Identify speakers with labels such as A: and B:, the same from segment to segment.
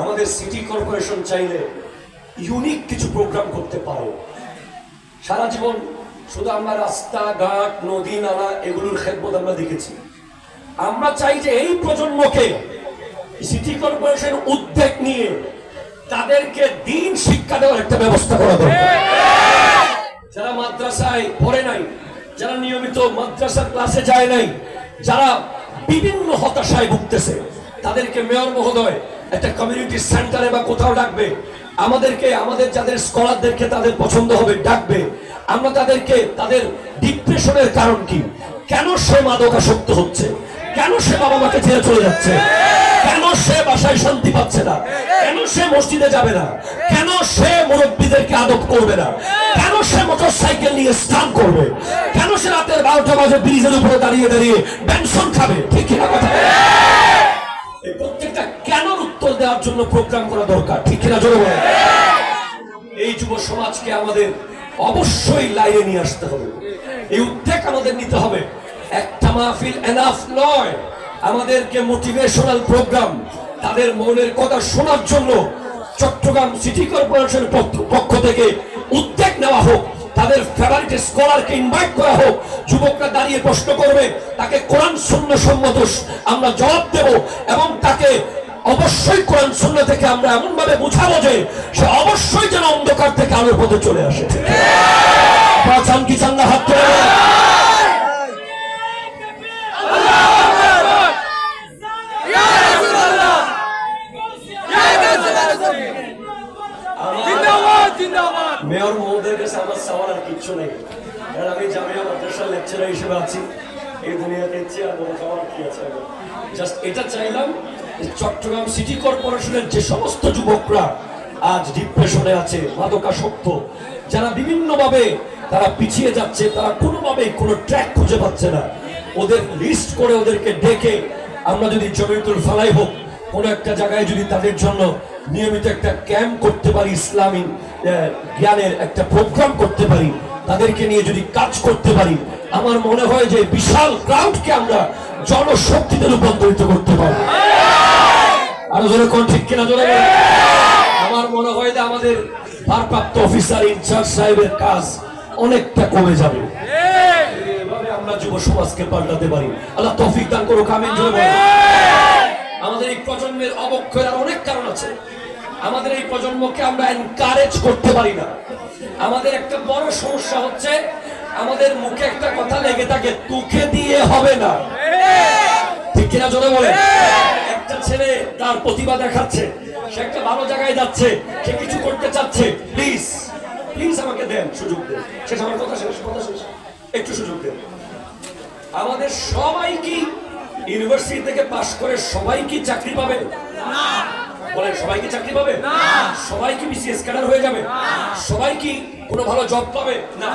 A: আমাদের city corporation চাইলে unique কিছু প্রোগ্রাম করতে পারে। সারা জীবন শুধু আমরা রাস্তাঘাট, নদী, নালা এগুলোর খেদমত আমরা দেখেছি। আমরা চাই যে এই প্রজন্মকে সিটি কর্পোরেশন উদ্যোগ নিয়ে তাদেরকে দিন শিক্ষা দেওয়ার একটা ব্যবস্থা করা যারা মাদ্রাসায় পড়ে নাই, যারা নিয়মিত মাদ্রাসার ক্লাসে যায় নাই, যারা বিভিন্ন হতাশায় ভুগতেছে তাদেরকে মেয়র মহোদয়, একটা কমিউনিটি সেন্টারে বা কোথাও ডাকবে। আমাদেরকে, আমাদের যাদের স্কলারদেরকে তাদের পছন্দ হবে, ডাকবে। আমরা তাদেরকে, তাদের ডিপ্রেশনের কারণ কি? কেন সে মাদকাসক্ত হচ্ছে? কেন সে বাবা মাকে ছেড়ে চলে যাচ্ছে? কেন সে বাসায় শান্তি পাচ্ছে না? কেন সে মসজিদে যাবে না? কেন সে মুরব্বীদেরকে আদব করবে না? কেন সে মোটর সাইকেল নিয়ে স্নান করবে? কেন সে রাতের বারোটা বাজে ব্রিজের উপরে দাঁড়িয়ে দাঁড়িয়ে পেনশন খাবে? ঠিক কিনা কথা? এই প্রত্যেকটা কেন উত্তর দেওয়ার জন্য প্রোগ্রাম করা দরকার, ঠিক কিনা জোরে? এই যুব সমাজকে আমাদের অবশ্যই লাইনে নিয়ে আসতে হবে। এই উদ্যোগ আমাদের নিতে হবে। একটা মাহফিল এনাফ নয়। আমাদেরকে মোটিভেশনাল প্রোগ্রাম তাদের মনের কথা শোনার জন্য চট্টগ্রাম সিটি কর্পোরেশনের পক্ষ থেকে উদ্যোগ নেওয়া হোক। তাদের ফেভারিট স্কলারকে ইনভাইট করা হোক, যুবকরা দাঁড়িয়ে প্রশ্ন করবে, তাকে কোরআন শূন্য সম্মত আমরা জবাব দেব এবং তাকে অবশ্যই কোরআন শূন্য থেকে আমরা এমনভাবে বুঝাবো যে সে অবশ্যই যেন অন্ধকার থেকে আলোর পথে চলে আসে। কি চান না হাত তুলে বলেন? আমার মেয়র মহোদয়ের কাছে আমার চাওয়ার আর কিচ্ছু নেই কারণ আমি জামিয়া লেকচারার হিসেবে আছি, এই দুনিয়াতে খাওয়ার কি আছে জাস্ট এটা চাইলাম চট্টগ্রাম সিটি কর্পোরেশনের যে সমস্ত যুবকরা আজ ডিপ্রেশনে আছে, মাদকাসক্ত, যারা বিভিন্নভাবে তারা পিছিয়ে যাচ্ছে, তারা কোনোভাবেই কোনো ট্র্যাক খুঁজে পাচ্ছে না। ওদের লিস্ট করে ওদেরকে ডেকে আমরা যদি জমিতুল ফালাই হোক, কোন একটা জায়গায় যদি তাদের জন্য নিয়মিত একটা ক্যাম্প করতে পারি, ইসলামী জ্ঞানের একটা প্রোগ্রাম করতে পারি, তাদেরকে নিয়ে যদি কাজ করতে পারি আমার মনে হয় যে বিশাল ক্রাউডকে আমরা জনশক্তিতে রূপান্তরিত করতে পারি আরও জোরে কোন ঠিক কিনা জোরে আমার মনে হয় যে আমাদের ভারপ্রাপ্ত অফিসার ইনচার্জ সাহেবের কাজ অনেকটা কমে যাবে। আমরা যুব সমাজকে পাল্টাতে পারি। আল্লাহ তৌফিক দান করুক, আমিন, জোরে আমাদের এই প্রজন্মের অবক্ষয়ের আর অনেক কারণ আছে। আমাদের এই প্রজন্মকে আমরা এনকারেজ করতে পারি না। আমাদের একটা বড় সমস্যা হচ্ছে আমাদের মুখে একটা কথা লেগে থাকে তুকে দিয়ে হবে না। ঠিক কিনা জোরে বলে একটা ছেলে তার প্রতিভা দেখাচ্ছে সে একটা ভালো জায়গায় যাচ্ছে সে কিছু করতে চাচ্ছে। প্লিজ প্লিজ আমাকে দেন সুযোগ দেন। শেষ আমার কথা শেষ কথা শেষ। একটু সুযোগ দেন। আমাদের সবাই কি ইউনিভার্সিটি থেকে পাশ করে সবাই কি চাকরি পাবে? না। বলেন সবাই কি চাকরি পাবে? না। সবাই কি বিসিএস ক্যাডার হয়ে যাবে? সবাই কি কোনো ভালো জব পাবে? না।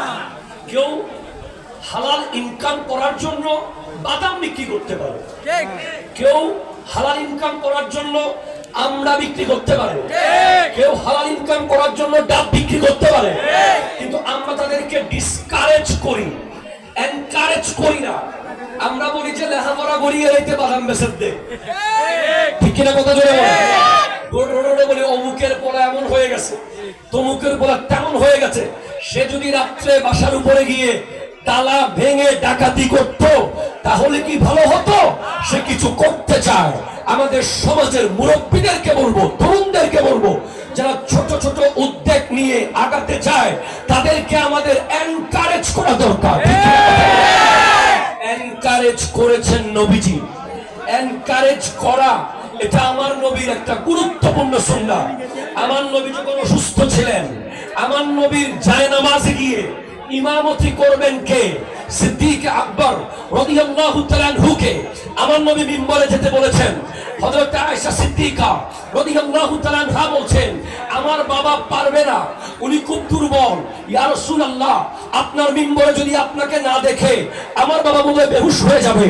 A: কেউ হালাল ইনকাম করার জন্য বাদাম বিক্রি করতে পারে কেউ হালাল ইনকাম করার জন্য আমরা বিক্রি করতে পারে কেউ হালাল ইনকাম করার জন্য ডাব বিক্রি করতে পারে কিন্তু আমরা তাদেরকে ডিসকারেজ করি এনকারেজ করি না। আমরা বলি যে লেখাপড়া গড়িয়ে রাইতে বাদাম বেসের দে। ঠিক। কিনা কথা জোরে বলে? রোডে বলি অমুকের পড়া এমন হয়ে গেছে। তমুকের পড়া তেমন হয়ে গেছে। সে যদি রাত্রে বাসার উপরে গিয়ে তালা ভেঙে ডাকাতি করত তাহলে কি ভালো হতো? সে কিছু করতে চায়। আমাদের সমাজের মুরব্বীদেরকে বলব তরুণদেরকে বলব যারা ছোট ছোট উদ্যোগ নিয়ে আগাতে চায় তাদেরকে আমাদের এনকারেজ করা দরকার। এনকারেজ করেছেন নবীজি। এনকারেজ করা এটা আমার নবীর একটা গুরুত্বপূর্ণ সুন্নাহ। আমার নবী যখন অসুস্থ ছিলেন, আমার নবীর জায়নামাজে গিয়ে ইমামতি করবেন কে? সিদ্দিক আকবর রদিয়াল্লাহু তাআলা হুকে আমার নবী মিম্বরে যেতে বলেছেন হযরত আয়েশা সিদ্দিকা রাদিয়াল্লাহু তাআলা বলছেন আমার বাবা পারবে না উনি খুব দুর্বল। ইয়া রাসূলুল্লাহ আপনার মিম্বরে যদি আপনাকে না দেখে আমার বাবা বোধহয় বেহুশ হয়ে যাবে।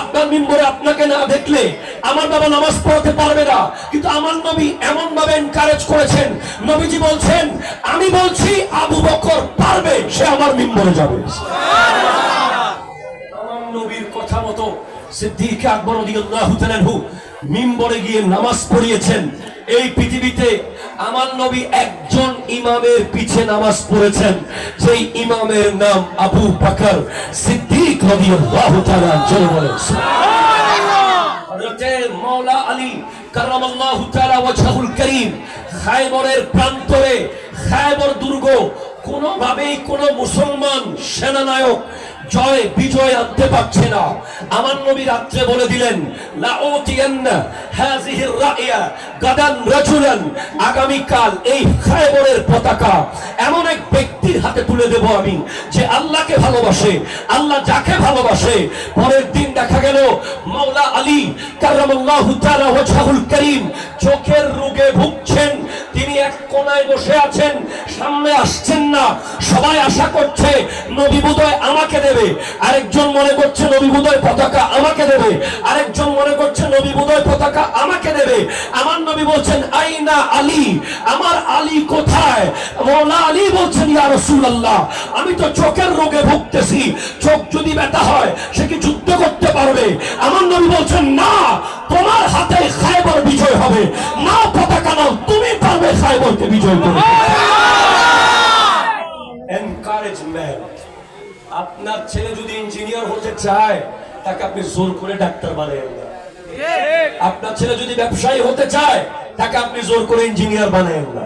A: আপনার মিম্বরে আপনাকে না দেখলে আমার বাবা নামাজ পড়তে পারবে না। কিন্তু আমার নবী এমন ভাবে এনকারেজ করেছেন। নবীজি বলছেন আমি বলছি আবু বকর পারবে সে আমার মিম্বরে যাবে। আমার নবীর কথা মতো সিদ্দিক আকবর রাদিয়াল্লাহু তাআলা মিম্বরে গিয়ে নামাজ পড়িয়েছেন। এই পৃথিবীতে আমার নবী একজন ইমামের পিছে নামাজ পড়েছেন। সেই ইমামের নাম আবু বকর সিদ্দিক রাদিয়াল্লাহু তাআলা হযরতে মাওলা আলী কারামাল্লাহু তাআলা ওয়াজহুল করিম খায়বরের প্রান্তরে খায়বর দুর্গ কোনোভাবেই কোনো মুসলমান সেনানায়ক জয়, বিজয় আনতে পারছে না। আমার নবী রাত্রে বলে দিলেন আগামীকাল এই খায়বরের পতাকা এমন এক ব্যক্তির হাতে তুলে দেব আমি, যে আল্লাহকে ভালোবাসে, আল্লাহ যাকে ভালোবাসে। পরের দিন দেখা গেল, মাওলা আলী কারামাল্লাহু করিম চোখের রোগে ভুগছেন। তিনি এক কোনায় বসে আছেন। সামনে আসছেন না। সবাই আশা করছে নবী বোধহয় আমাকে দেবে। আরেকজন মনে করছে নবী বোধহয় পতাকা আমাকে দেবে। আরেকজন মনে করছে নবী বোধহয় পতাকা আমাকে দেবে। আমার নবী বলছেন, আইনা আলী, আমার আলী কোথায়? মৌলা আলী বলছেন, ইয়া রাসূলুল্লাহ, আমি তো চোখের রোগে ভুগতেছি। চোখ যদি ব্যথা হয়, সে কি যুদ্ধ করতে পারবে? আমার নবী বলছেন, না, তোমার হাতে খায়বর বিজয় হবে। না পতাকা নাও, তুমি পারবে খায়বরকে বিজয় করতে এনকারেজমেন্ট আপনার ছেলে যদি ইঞ্জিনিয়ার হতে চায়, তাকে আপনি জোর করে ডাক্তার বানাবেন না আপনার ছেলে যদি ব্যবসায়ী হতে চায়, তাকে আপনি জোর করে ইঞ্জিনিয়ার বানাবেন না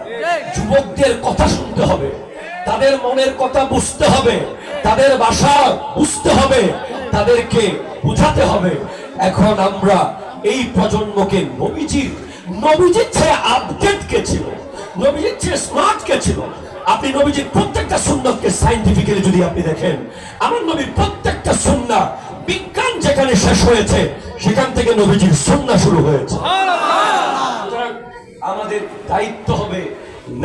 A: যুবকদের কথা শুনতে হবে। তাদের মনের কথা বুঝতে হবে। তাদের ভাষা বুঝতে হবে। তাদেরকে বুঝাতে হবে। এখন আমরা এই প্রজন্মকে নবীজির নবীজির চেয়ে আপডেট কে ছিল? নবীজির চেয়ে স্মার্ট কে ছিল? আপনি নবীজির প্রত্যেকটা সাইন্টিফিক্যালি যদি আপনি দেখেন, আমার নবীর প্রত্যেকটা সুন্না, বিজ্ঞান যেখানে শেষ হয়েছে, সেখান থেকে নবীজির সুন্না শুরু হয়েছে। আমাদের দায়িত্ব হবে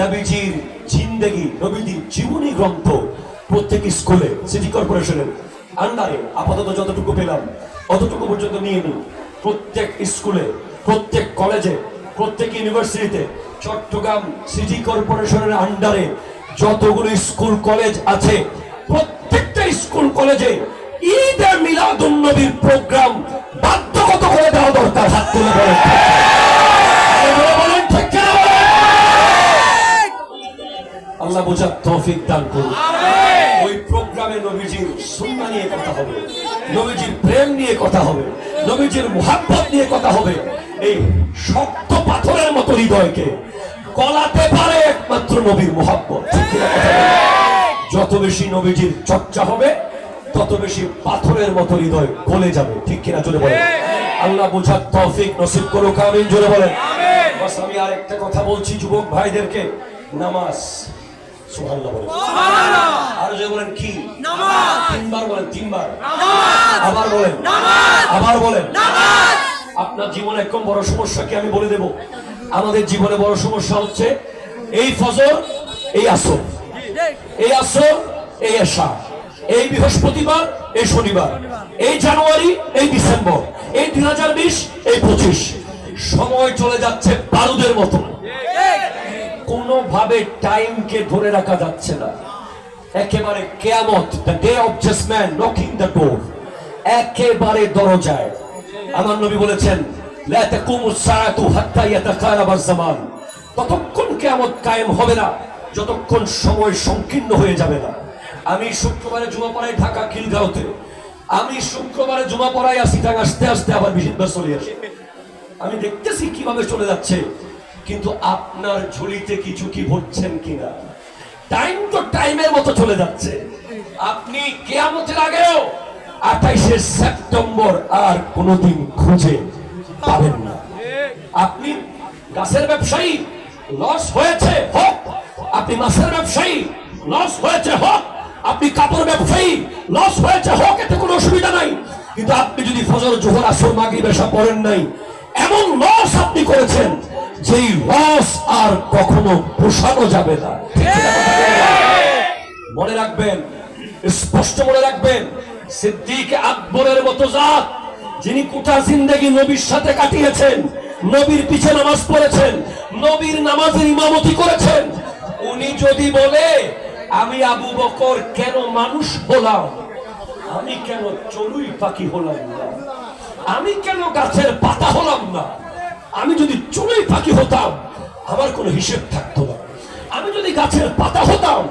A: নবীজির জিন্দেগি, নবীজির জীবনী গ্রন্থ প্রত্যেক স্কুলে, সিটি কর্পোরেশনের আন্ডারে আপাতত যতটুকু পেলাম, অতটুকু পর্যন্ত নিয়ে নিই প্রত্যেক স্কুলে প্রত্যেক কলেজে প্রত্যেক ইউনিভার্সিটিতে চট্টগ্রাম সিটি কর্পোরেশনের আন্ডারে যতগুলো স্কুল কলেজ আছে প্রত্যেকটা স্কুল কলেজে ঈদে মিলাদুন নবীর প্রোগ্রাম বাধ্যগত করে দেওয়া দরকার হাত তুলে বলেন? আল্লাহ বোঝার তৌফিক দান করুন। ওই প্রোগ্রামে নবীজির সুন্না নিয়ে কথা হবে নবীজির প্রেম নিয়ে কথা হবে নবীজির মুহাব্বত নিয়ে কথা হবে। এই শক্ত পাথরের মতো হৃদয়কে গলাতে পারে একমাত্র নবীর বলেন? যত বেশি নবীজির চর্চা হবে তত বেশি পাথরের মতো হৃদয় গলে যাবে। ঠিক কিনা জোরে বলেন? আল্লাহ বোঝার তৌফিক নসিব করুক আমিন জোরে বলেন। বাস আমি আর একটা কথা বলছি যুবক ভাইদেরকে। নামাজ সুবহানাল্লাহ বলেন। আর যে বলেন কি? তিনবার বলেন তিনবার। আবার বলেন। আবার বলেন। আপনার জীবনে একদম বড় সমস্যা কি আমি বলে দেব? আমাদের জীবনে বড় সমস্যা হচ্ছে এই ফজর, এই আসর। এই আসর, এই এশা। এই বৃহস্পতিবার, এই শনিবার। এই জানুয়ারি, এই ডিসেম্বর। এই দুই হাজার বিশ, এই পঁচিশ। সময় চলে যাচ্ছে বারুদের মতো। কোনোভাবে টাইমকে ধরে রাখা যাচ্ছে না। একেবারে কেয়ামত the day of judgement knocking the door একেবারে দরজায়। আমার নবী বলেছেন ততক্ষণ কিয়ামত কায়েম হবে না, যতক্ষণ সময় সংকীর্ণ হয়ে যাবে না। আমি শুক্রবারে জুমা পড়াই ঢাকা খিলগাঁওতে আমি শুক্রবারে জুমা পড়াই আসি ঢাকা, আস্তে আস্তে আবার বিশিদবার চলে আসি। আমি দেখতেছি কীভাবে চলে যাচ্ছে, কিন্তু আপনার ঝুলিতে কিছু কি ভরছেন কিনা? টাইম তো টাইমের মতো চলে যাচ্ছে। আপনি কেয়ামতের আগেও আঠাইশে সেপ্টেম্বর আর কোনোদিন খুঁজে পাবেন না। আপনি গাছের ব্যবসায়ী, লস হয়েছে, হোক। আপনি মাছের ব্যবসায়ী, লস হয়েছে, হোক। আপনি কাপড় ব্যবসায়ী, লস হয়েছে, হোক। এতে কোনো অসুবিধা নাই। কিন্তু আপনি যদি ফজর, জোহর, আসর, মাগরিব এসা পড়েন নাই, এমন লস আপনি করেছেন, যেই লস আর কখনো পোষানো যাবে না? মনে রাখবেন, স্পষ্ট মনে রাখবেন সিদ্দিক আকবরের মতো জাত, যিনি কুটা জিন্দেগি নবীর সাথে কাটিয়েছেন, নবীর পিছে নামাজ পড়েছেন, নবীর নামাজের ইমামতি করেছেন। উনি যদি বলে, আমি আবু বকর কেন মানুষ হলাম? আমি কেন চড়ুই পাখি হলাম না?
B: আমি কেন গাছের পাতা হলাম না? আমি যদি চড়ুই পাখি হতাম, আমার কোনো হিসেব থাকতো না। আমি যদি গাছের পাতা হতাম,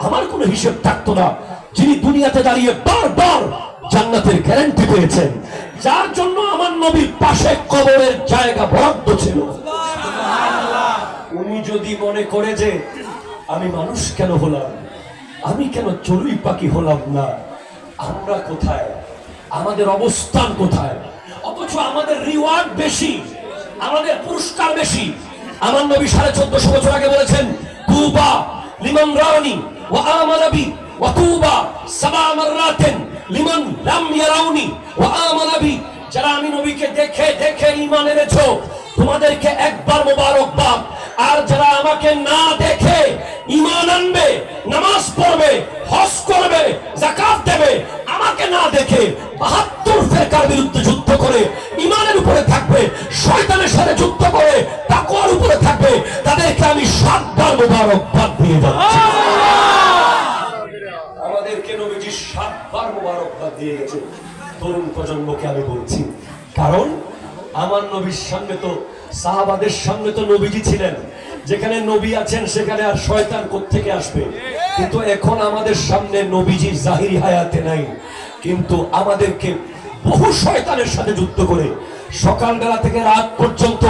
B: আমার কোনো হিসেব থাকতো না। যিনি দুনিয়াতে দাঁড়িয়ে বারবার জান্নাতের গ্যারান্টি পেয়েছেন, যার জন্য আমার নবীর পাশে কবরের জায়গা বরাদ্দ ছিল। উনি যদি মনে করে যে আমি মানুষ কেন হলাম, আমি কেন চড়ুই পাখি হলাম না, আমরা কোথায়? আমাদের অবস্থান কোথায়? অথচ আমাদের রিওয়ার্ড বেশি, আমাদের পুরস্কার বেশি। আমার নবী সাড়ে চোদ্দশো বছর আগে বলেছেন, তুবা লিমান রাওনি ওয়া আমালাবি ওয়া তুবা সাবা মাররাতেন লিমান লাম ইয়ারাউনি ওয়া আমালাবি যারা আমি নবীকে দেখে দেখে ঈমান এনেছো, তোমাদেরকে একবার মোবারকবাদ আর যারা আমাকে না দেখে ঈমান আনবে, নামাজ পড়বে, হজ করবে, যাকাত দেবে, আমাকে না দেখে বাহাত্তর ফেরকার বিরুদ্ধে যুদ্ধ করে ইমানের উপরে থাকবে, শয়তানের সাথে যুদ্ধ করে তাকওয়ার উপরে থাকবে, তাদেরকে আমি সাতবার মোবারকবাদ দিয়ে যাচ্ছি আমাদেরকে নবীজি সাতবার মোবারকবাদ দিয়ে গেছে। তরুণ প্রজন্মকে আমি বলছি, কারণ আমার নবীর সামনে তো, সাহাবাদের সামনে তো নবীজি ছিলেন। যেখানে নবী আছেন, সেখানে আর শয়তান থেকে আসবে? কিন্তু এখন আমাদের সামনে নবীজির জাহিরি হায়াতে নাই। কিন্তু আমাদেরকে বহু শয়তানের সাথে যুদ্ধ করে, সকালবেলা থেকে রাত পর্যন্ত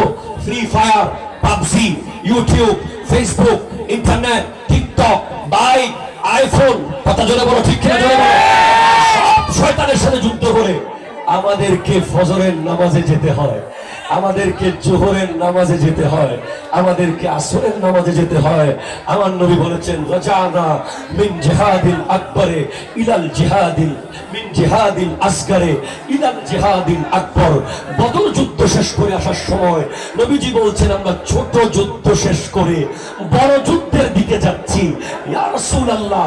B: Free Fire PUBG, YouTube Facebook internet, TikTok, bike, iPhone, কথা জোরে বলো, ঠিক কিনা জোরে বলো? শয়তানের সাথে যুদ্ধ করে আমাদেরকে ফজরের নামাজে যেতে হয়, আমাদেরকে জোহরের নামাজে যেতে হয়, আমাদেরকে আসরের নামাজে যেতে হয়। আমার নবী বলেছেন, রাজানা মিন জিহাদিল আকবরে ইলাল জিহাদিল, মিন জিহাদিল আসগারে ইলাল জিহাদিল আকবর। বদর যুদ্ধ শেষ করে আসার সময় নবীজি বলছেন, আমরা ছোট যুদ্ধ শেষ করে বড় যুদ্ধের দিকে যাচ্ছি। ইয়া রাসূলুল্লাহ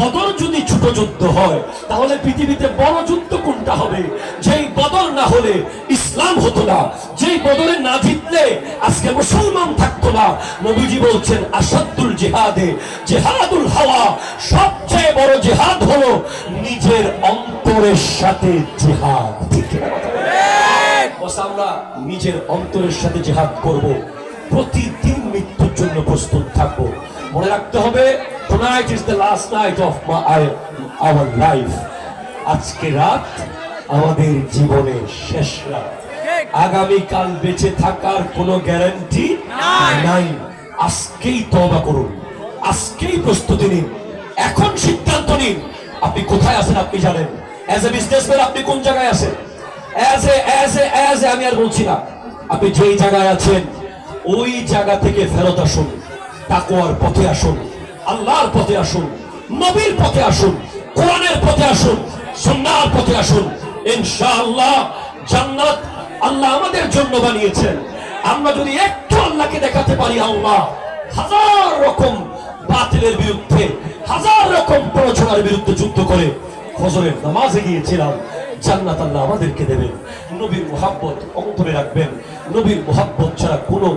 B: বদর যদি ছোট যুদ্ধ হয়, তাহলে পৃথিবীতে বড় যুদ্ধ কোনটা হবে? যেই বদর না হলে ইসলাম হতো না। যেই বদরে না জিতলে, আজকে মুসলমান থাকতো না। নবীজি বলছেন, আসাদুল জিহাদে, জেহাদুল হাওয়া। সবচেয়ে বড় জেহাদ হলো নিজের অন্তরের সাথে জেহাদ। আমরা নিজের অন্তরের সাথে জেহাদ করব। প্রতিদিন মৃত্যুর জন্য প্রস্তুত থাকব। মনে রাখতে হবে tonight is the last night of my our life. আজকে রাত আমাদের জীবনের শেষ রাত। আগামীকাল বেঁচে থাকার কোনো গ্যারান্টি নাই। আজকেই তওবা করুন। আজকেই প্রস্তুতি নিন। এখন সিদ্ধান্ত নিন। আপনি কোথায় আছেন আপনি জানেন? অ্যাজ এ বিজনেসম্যান আপনি কোন জায়গায় আছেন? As a as a as a আমি আর বলছি না। আপনি যেই জায়গায় আছেন ওই জায়গা থেকে ফেরত আসুন। তাকওয়ার পথে আসুন, আল্লাহর পথে আসুন, নবীর পথে আসুন, কোরআনের পথে আসুন, সুন্নাহর পথে আসুন। ইনশাআল্লাহ জান্নাত আল্লাহ আমাদের জন্য বানিয়েছেন। আমরা যদি একটু আল্লাহকে দেখাতে পারি, আল্লাহ হাজার রকম বাতিলের বিরুদ্ধে, হাজার রকম প্ররোচনার বিরুদ্ধে যুদ্ধ করে ফজরের নামাজে গিয়েছিলাম। জান্নাত আল্লাহ আমাদেরকে দেবেন। নবীর মোহাব্বত অন্তরে রাখবেন। নবীর মোহাব্বত ছাড়া কোনো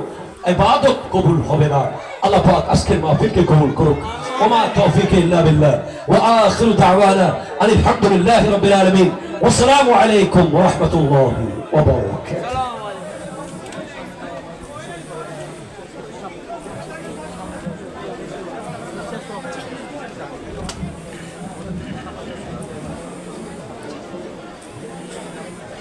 B: ইবাদত কবুল হবে না আল্লাহ পাক আজকের মাহফিলকে কবুল করুক ওমা তৌফিক ইল্লা বিল্লাহ ওয়া আখিরু দাওয়ানা আলহামদুলিল্লাহি রাব্বিল আলামিন ওয়া আসসালামু আলাইকুম ওয়া রাহমাতুল্লাহি ওয়া বারাকাতুহু